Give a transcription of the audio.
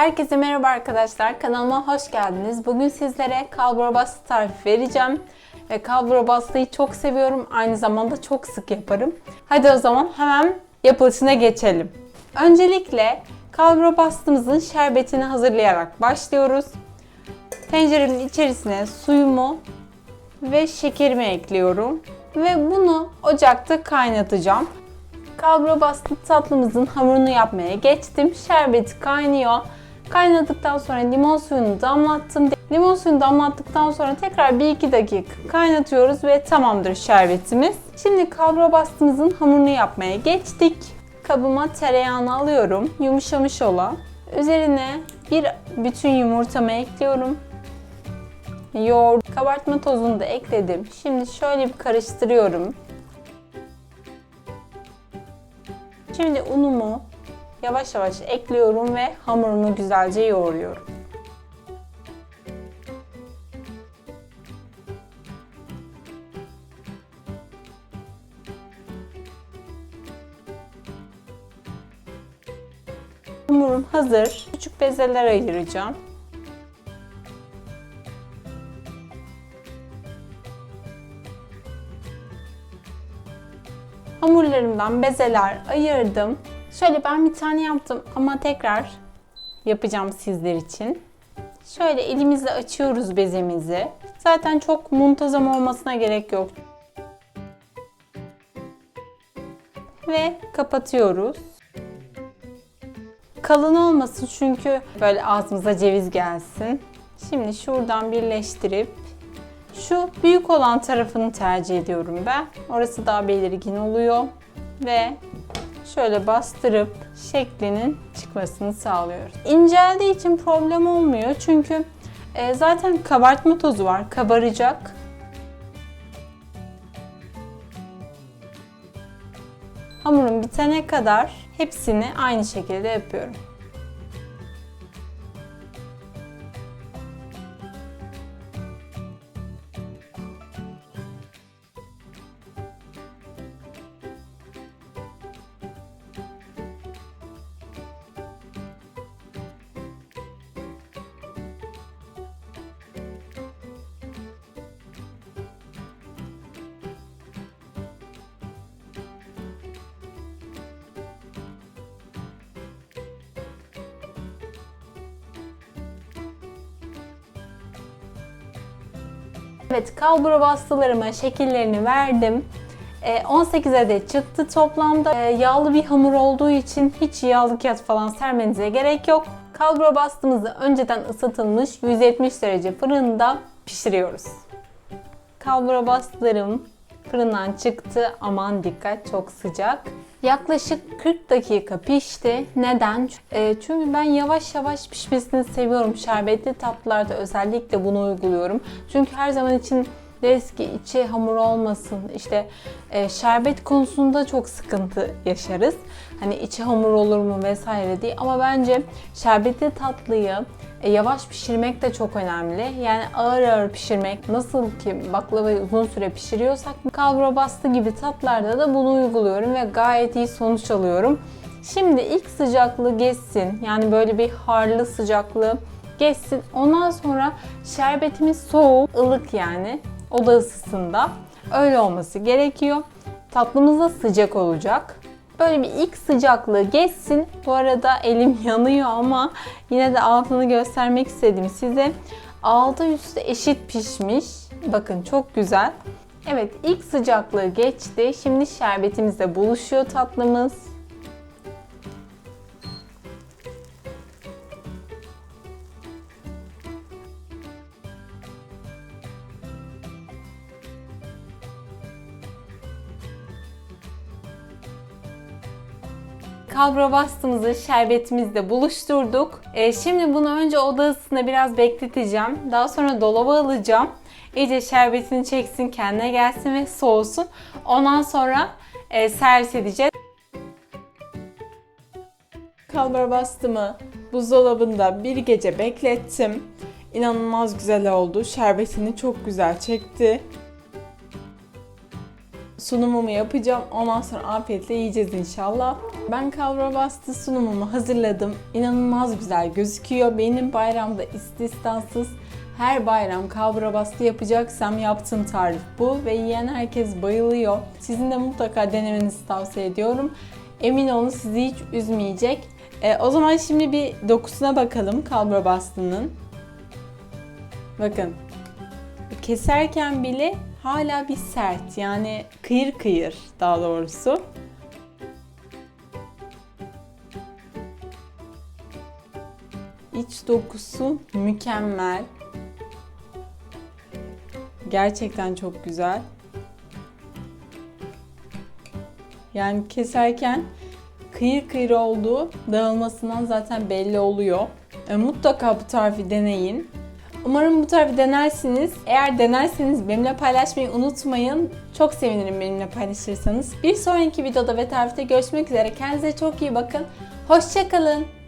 Herkese merhaba arkadaşlar. Kanalıma hoş geldiniz. Bugün sizlere kalbura bastı tarifi vereceğim. Ve kalbura bastıyı çok seviyorum. Aynı zamanda çok sık yaparım. Hadi o zaman hemen yapılışına geçelim. Öncelikle kalbura bastığımızın şerbetini hazırlayarak başlıyoruz. Tenceremin içerisine suyumu ve şekerimi ekliyorum. Ve bunu ocakta kaynatacağım. Kalbura bastı tatlımızın hamurunu yapmaya geçtim. Şerbeti kaynıyor. Kaynadıktan sonra limon suyunu damlattım. Limon suyunu damlattıktan sonra tekrar 1-2 dakika kaynatıyoruz ve tamamdır şerbetimiz. Şimdi kalbura bastığımızın hamurunu yapmaya geçtik. Kabıma tereyağını alıyorum. Yumuşamış olan. Üzerine bir bütün yumurtamı ekliyorum. Yoğurt, kabartma tozunu da ekledim. Şimdi şöyle bir karıştırıyorum. Şimdi unumu yavaş yavaş ekliyorum ve hamurumu güzelce yoğuruyorum. Hamurum hazır. Küçük bezeler ayıracağım. Hamurlarımdan bezeler ayırdım. Şöyle ben bir tane yaptım ama tekrar yapacağım sizler için. Şöyle elimizle açıyoruz bezemizi. Zaten çok muntazam olmasına gerek yok. Ve kapatıyoruz. Kalın olmasın çünkü böyle ağzımıza ceviz gelsin. Şimdi şuradan birleştirip şu büyük olan tarafını tercih ediyorum ben. Orası daha belirgin oluyor. Ve şöyle bastırıp şeklinin çıkmasını sağlıyoruz. İnceldiği için problem olmuyor. Çünkü e, zaten kabartma tozu var. Kabaracak. Hamurum bitene kadar hepsini aynı şekilde yapıyorum. Evet, kalbura bastılarıma şekillerini verdim. Ee, 18 adet çıktı toplamda. Ee, Yağlı bir hamur olduğu için hiç yağlı kağıt falan sermenize gerek yok. Kalbura bastığımızı önceden ısıtılmış 170 derece fırında pişiriyoruz. Kalbura bastılarım fırından çıktı. Aman dikkat çok sıcak. Yaklaşık 40 dakika pişti. Neden? E, çünkü ben yavaş yavaş pişmesini seviyorum. Şerbetli tatlılarda özellikle bunu uyguluyorum. Çünkü her zaman için deriz ki içi hamur olmasın. İşte e, şerbet konusunda çok sıkıntı yaşarız. Hani içi hamur olur mu vesaire diye. Ama bence şerbetli tatlıyı e, yavaş pişirmek de çok önemli. Yani ağır ağır pişirmek nasıl ki baklavayı uzun süre pişiriyorsak kalbura bastı gibi tatlarda da bunu uyguluyorum ve gayet iyi sonuç alıyorum. Şimdi ilk sıcaklığı geçsin. Yani böyle bir harlı sıcaklığı geçsin. Ondan sonra şerbetimiz soğuk, ılık yani oda ısısında. Öyle olması gerekiyor. Tatlımız da sıcak olacak. Böyle bir ilk sıcaklığı geçsin. Bu arada elim yanıyor ama yine de altını göstermek istedim size. Altı üstü eşit pişmiş. Bakın çok güzel. Evet ilk sıcaklığı geçti. Şimdi şerbetimizle buluşuyor tatlımız. Kalbura bastığımızı şerbetimizle buluşturduk. Ee, şimdi bunu önce oda ısısında biraz bekleteceğim. Daha sonra dolaba alacağım. İyice şerbetini çeksin, kendine gelsin ve soğusun. Ondan sonra e, servis edeceğiz. Kalbura bastımı buzdolabında bir gece beklettim. İnanılmaz güzel oldu. Şerbetini çok güzel çekti. Sunumumu yapacağım. Ondan sonra afiyetle yiyeceğiz inşallah. Ben bastı sunumumu hazırladım. İnanılmaz güzel gözüküyor. Benim bayramda istisnasız her bayram kalbura bastı yapacaksam yaptığım tarif bu ve yiyen herkes bayılıyor. Sizin de mutlaka denemenizi tavsiye ediyorum. Emin olun sizi hiç üzmeyecek. E, o zaman şimdi bir dokusuna bakalım kalbura bastının. Bakın keserken bile hala bir sert yani kıyır kıyır daha doğrusu. İç dokusu mükemmel. Gerçekten çok güzel. Yani keserken kıyır kıyır olduğu dağılmasından zaten belli oluyor. E, mutlaka bu tarifi deneyin. Umarım bu tarifi denersiniz. Eğer denerseniz benimle paylaşmayı unutmayın. Çok sevinirim benimle paylaşırsanız. Bir sonraki videoda ve tarifte görüşmek üzere. Kendinize çok iyi bakın. Hoşçakalın.